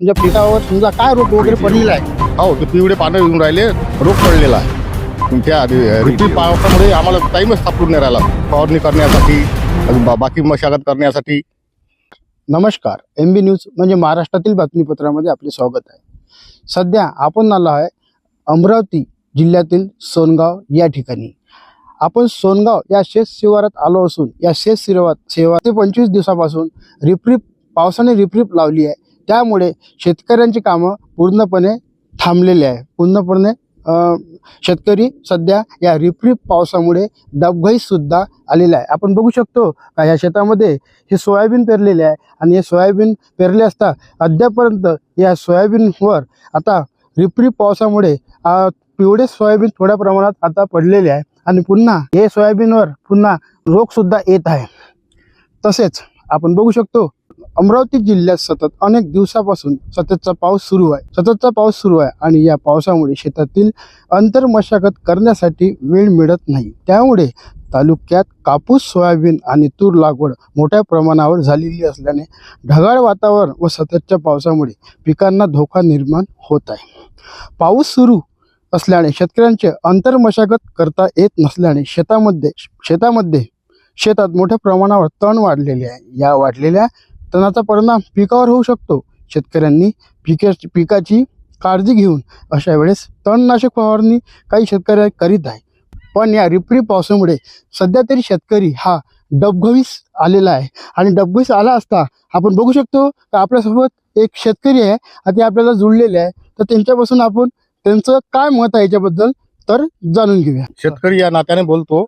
तुमच्या पिकावर समजा काय रोग वगैरे पडलेला आहे? हो ते पिवळे पानं येऊन राहिले रोग पडलेला आहे. ऋतू पावसामुळे आम्हाला टाईमच सापडून नाही राहिला. फवारणी करण्यासाठी अजून बा- बाकी मशागत करण्यासाठी. नमस्कार. एम बी न्यूज म्हणजे महाराष्ट्रातील बातमीपत्रामध्ये आपले स्वागत आहे. सध्या आपण आलो आहे अमरावती जिल्ह्यातील सोनगाव या ठिकाणी. आपण सोनगाव या शेत शिवारात आलो असून या शेत शिवारात सेवा ते पंचवीस दिवसापासून रिपरिप पावसाने रिपरिप लावली आहे. त्यामुळे शेतकऱ्यांची कामं पूर्णपणे थांबलेली आहे. पूर्णपणे शेतकरी सध्या या रिपरिप पावसामुळे दबघईसुद्धा आलेला आहे. आपण बघू शकतो का या शेतामध्ये हे सोयाबीन पेरलेले आहे आणि हे सोयाबीन पेरले असता अद्यापर्यंत या सोयाबीनवर आता रिपरिप पावसामुळे पिवळे सोयाबीन थोड्या प्रमाणात आता पडलेले आहे आणि पुन्हा हे सोयाबीनवर पुन्हा रोगसुद्धा येत आहे. तसेच आपण बघू शकतो अमरावती जिल्ह्यात सतत अनेक दिवसापासून सततचा पाऊस सुरू आहे. सततचा पाऊस सुरू आहे आणि या पावसामुळे शेतातील अंतर मशागत करण्यासाठी वेळ मिळत नाही. त्यामुळे तालुक्यात कापूस सोयाबीन आणि तूर लागवड मोठ्या प्रमाणावर झालेली असल्याने ढगाळ वातावरण व सततच्या पावसामुळे पिकांना धोका निर्माण होत आहे. पाऊस सुरू असल्याने शेतकऱ्यांचे अंतर मशागत करता येत नसल्याने शेतामध्ये शेतामध्ये शेतात मोठ्या प्रमाणावर तण वाढलेले आहे. या वाढलेल्या तणाचा परिणाम पिकावर होऊ शकतो. शेतकऱ्यांनी पिका पिकाची काळजी घेऊन अशा वेळेस तणनाशक फवारणी काही शेतकरी करीत आहे. पण या रिपरी पावसामुळे सध्या तरी शेतकरी हा डबघवीस आलेला आहे. आणि डबघवीस आला असता आपण बघू शकतो का आपल्यासोबत एक शेतकरी आहे आणि ते आपल्याला जुळलेले आहे. तर त्यांच्यापासून आपण त्यांचं काय मत आहे याच्याबद्दल तर जाणून घेऊया. शेतकरी या नात्याने बोलतो.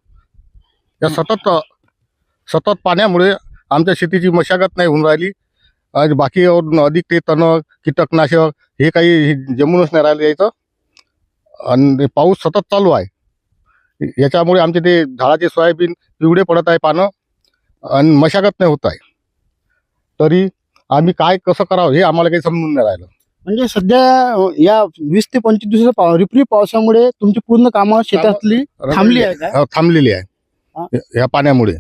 या सतत सतत पाण्यामुळे आमच्या शेतीची मशागत नाही होऊन राहिली. आणि बाकी अधिक ते तण कीटकनाशक हे काही जमूनच नाही राहिलं यायचं आणि पाऊस सतत चालू आहे. याच्यामुळे आमचे ते झाडाचे सोयाबीन पिवळे पडत आहे पानं आणि मशागत नाही होत आहे. तरी आम्ही काय कसं करावं हे आम्हाला काही समजून नाही राहिलं. म्हणजे सध्या या वीस ते पंचवीस दिवसाच्या रिपरी पावसामुळे तुमची पूर्ण कामं शेतातली थांबली आहे? हो, थांबलेली. आहे. या पाण्यामुळे.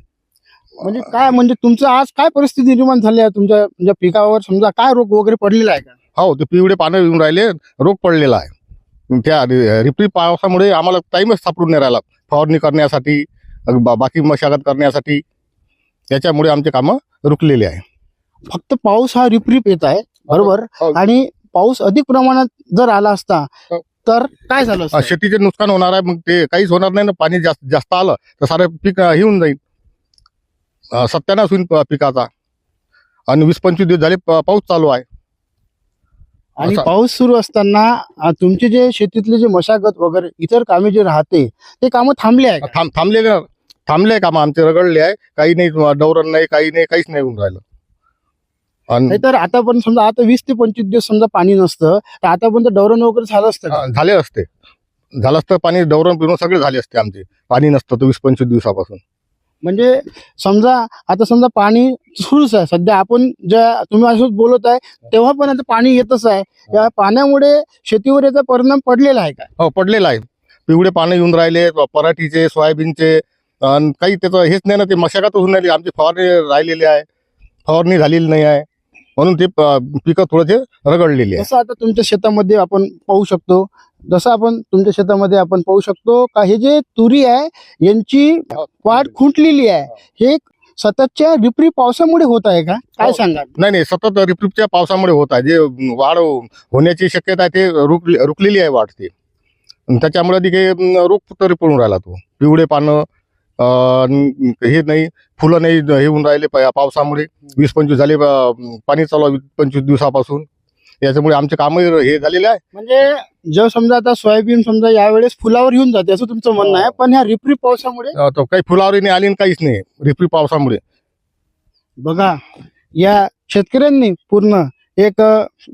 म्हणजे काय म्हणजे तुमचं आज काय परिस्थिती निर्माण झाली आहे? तुमच्या म्हणजे पिकावर समजा काय रोग वगैरे पडलेला आहे का? हो ते पिवळे पानं येऊन राहिले रोग पडलेला आहे. त्या रिपरी पावसामुळे आम्हाला टाईमच सापडून नाही राहिला. फवारणी करण्यासाठी बा- बाकी मशागत करण्यासाठी त्याच्यामुळे आमचे कामं रुकलेले आहे. फक्त पाऊस हा रिपरिप येत आहे बरोबर? हो. आणि पाऊस अधिक प्रमाणात जर आला असता हो. तर काय झालं असतं? शेतीचे नुकसान होणार आहे मग ते काहीच होणार नाही ना पाणी जास्त जास्त आलं तर सारं पीक अं, होऊन जाईल. सत्यानाश होईल पिकाचा. आणि वीस पंचवीस दिवस झाले पाऊस चालू आहे. आणि पाऊस सुरू असताना तुमचे जे शेतीतले जे मशागत वगैरे इतर कामे जे राहते ते कामं थांबले आहे का? थांब थांबले थांबले कामं आमचे रगडले आहे. काही नाही डवरण नाही काही नाही काहीच नाही होऊन राहिलं. आणि नाही तर आता पण समजा आता वीस ते पंचवीस दिवस समजा पाणी नसतं तर आतापर्यंत डवरण वगैरे झालं असतं का? झाले असते. झालं असतं पाणी डवरण पिरून सगळे झाले असते आमचे. पाणी नसतं तर वीस पंचवीस दिवसापासून. म्हणजे समजा आता समजा पाणी सुरूच आहे. सध्या आपण ज्या तुम्ही असं बोलत आहे तेव्हा पण आता पाणी येतच आहे. या पाण्यामुळे शेतीवर याचा परिणाम पडलेला आहे का? हो पडलेलं आहे. पिवळे पानं येऊन राहिले पराठीचे सोयाबीनचे आणि काही त्याचं हेच नाही ना ते मशागत होऊन राहिली. आमची फवारणी राहिलेली आहे. फवारणी झालेली नाही आहे. म्हणून ते पिकं थोडेसे रगडलेली आहे जसं आता तुमच्या शेतामध्ये आपण पाहू शकतो जसं आपण तुमच्या शेतामध्ये आपण पाहू शकतो का हे जे तुरी आहे यांची वाढ खुंटलेली आहे. हे सततच्या रिपरी पावसामुळे होत आहे का? काय हो. सांगा नाही नाही सतत रिपरिपच्या पावसामुळे होत आहे. जे वाढ होण्याची शक्यता आहे ते रुक रुकलेली आहे वाढ ती. त्याच्यामुळे ती काही रोग तरी पडून राहिला तो. पिवळे पानं हे नाही फुलं नाही हे होऊन राहिले पा- पावसामुळे. वीस पंचवीस झाले पाणी चालू आहे वीस पंचवीस दिवसापासून. याच्यामुळे आमचे कामही हे झालेले आहे. म्हणजे जेव्हा समजा आता सोयाबीन समजा यावेळेस फुलावर येऊन जाते असं तुमचं म्हणणं आहे पण ह्या रिपरी पावसामुळे? तो काही फुलावरी नाही आली आणि काहीच नाही रिपरी पावसामुळे. बघा या शेतकऱ्यांनी पूर्ण एक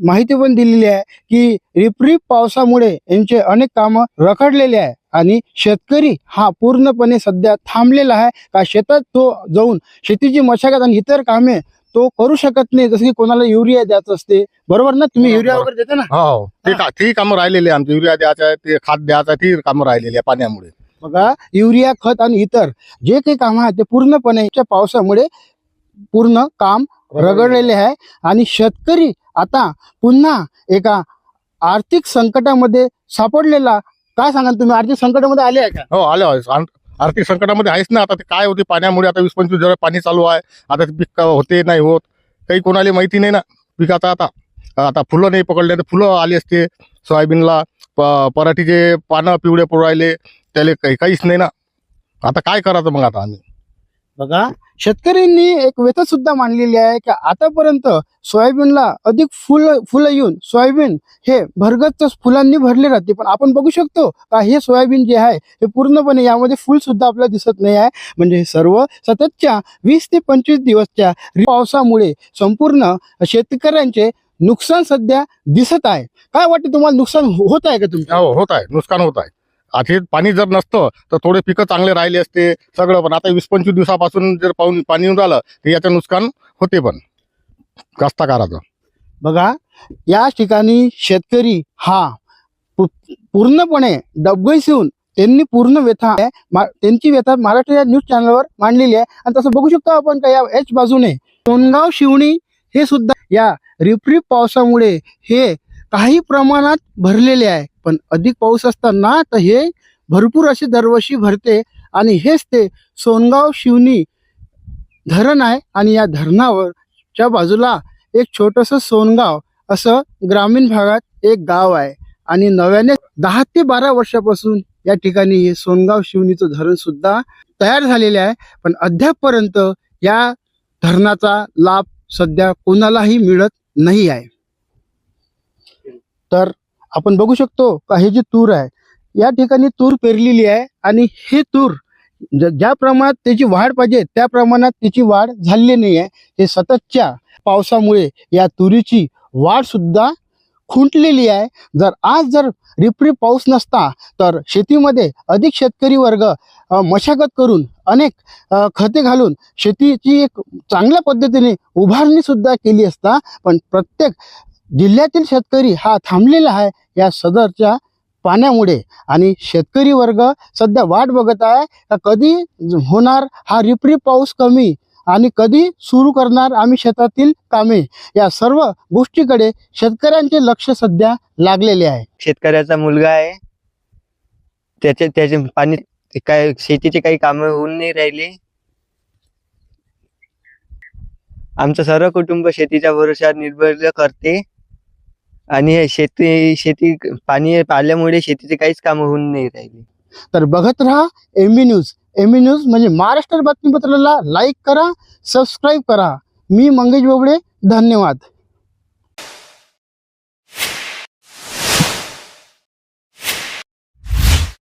माहिती पण दिलेली आहे की रिपरिप पावसामुळे यांचे अनेक कामं रखडलेले आहे आणि शेतकरी हा पूर्णपणे सध्या थांबलेला आहे का शेतात तो जाऊन शेतीची मशागत आणि इतर कामे तो करू शकत नाही जसं की कोणाला युरिया द्यायचं असते. बरोबर ना? तुम्ही हो, युरिया. वगैरे देता ना? हो ते का तेही कामं राहिलेले आहे. आमचे युरिया द्यायचं आहे ते खाद द्यायचं आहे ती कामं राहिलेली आहे पाण्यामुळे. बघा युरिया खत आणि इतर जे काही काम आहे ते पूर्णपणे पावसामुळे पूर्ण काम रगडलेले आहे. आणि शेतकरी आता पुन्हा एका आर्थिक संकटामध्ये सापडलेला काय सांगाल तुम्ही? आर्थिक संकटामध्ये आले आहे का? हो आले आर्थिक संकटामध्ये आहेच ना. आता ते काय होते पाण्यामुळे? आता वीस पंचवीस जरा पाणी चालू आहे. आता ते पीक होते नाही होत. काही कोणाला माहिती नाही ना पिकाचा आता. आता फुलं नाही पकडले तर फुलं आली असते सोयाबीनला. पराठीचे पानं पिवळे पडू राहिले. त्याला काही काहीच नाही ना. आता काय करायचं मग आता आम्ही? बघा शेतकऱ्यांनी एक व्यथा सुद्धा मांडलेली आहे की आतापर्यंत सोयाबीनला अधिक फुल फुलं येऊन सोयाबीन हे भरगत फुलांनी भरले राहते पण आपण बघू शकतो का हे सोयाबीन जे आहे हे पूर्णपणे यामध्ये फुल सुद्धा आपल्याला दिसत नाही आहे. म्हणजे हे सर्व सततच्या वीस ते पंचवीस दिवसच्या पावसामुळे संपूर्ण शेतकऱ्यांचे नुकसान सध्या दिसत आहे. काय वाटतं तुम्हाला नुकसान होत आहे का तुमच्या हो होत आहे. नुकसान होत आहे. आता पाणी जर नसतं तर थोडे पिकं चांगले राहिले असते. सगळं पण. आता वीस पंचवीस दिवसापासून जर पाऊन पाणी येऊन राहिलं तर याचं नुकसान होते पण. कास्तकाराचं. बघा या ठिकाणी शेतकरी हा पूर्णपणे डबगैसून त्यांनी पूर्ण व्यथा आहे, त्यांची व्यथा मराठी या न्यूज चॅनलवर मांडलेली आहे. आणि तसं बघू शकतो आपण का या एच बाजूने सोनगाव शिवणी हे सुद्धा या रिपरिप पावसामुळे हे काही प्रमाणात भरलेले आहे. पण अधिक पाऊस असताना तर हे भरपूर असे दरवर्षी भरते आणि हेच ते सोनगाव शिवनी धरण आहे आणि या धरणावरच्या बाजूला एक छोटस सोनगाव असं ग्रामीण भागात एक गाव आहे. आणि नव्याने दहा ते बारा वर्षापासून या ठिकाणी हे सोनगाव शिवनीचं धरण सुद्धा तयार झालेले आहे. पण अद्यापपर्यंत या धरणाचा लाभ सध्या कोणालाही मिळत नाही आहे. तर आपण बघू शकतो का हे जे तूर आहे या ठिकाणी तूर पेरलेली आहे आणि हे तूर ज- ज्या प्रमाणात त्याची वाढ पाहिजे त्या प्रमाणात त्याची वाढ झालेली नाही आहे. हे सततच्या पावसामुळे या तुरीची वाढसुद्धा खुंटलेली आहे. जर आज जर रिपरिप पाऊस नसता तर शेतीमध्ये अधिक शेतकरी वर्ग मशागत करून अनेक खते घालून शेतीची एक चांगल्या पद्धतीने उभारणीसुद्धा केली असता पण प्रत्येक जिल्ह्यातील शेतकरी हा थांबलेला आहे या सदरच्या पाण्यामुळे. आणि शेतकरी वर्ग सध्या वाट बघत आहे का कधी होणार हा रिपरिप पाऊस कमी आणि कधी सुरू करणार आम्ही शेतातील कामे? या सर्व गोष्टीकडे शेतकऱ्यांचे लक्ष सध्या लागलेले आहे. शेतकऱ्याचा मुलगा आहे. त्याचे त्याचे पाणी काय शेतीचे काही कामे होऊन नाही राहिले. आमचं सर्व कुटुंब शेतीच्या भरोशावर निर्भर करते. आणि हे शेती शेती पाणी पाल्यामुळे शेतीचे काहीच काम होऊन नाही राहिले. तर बघत राहा M B news M B news म्हणजे महाराष्ट्र बातमीपत्राला लाईक करा सबस्क्राईब करा. मी मंगेश बोबडे धन्यवाद.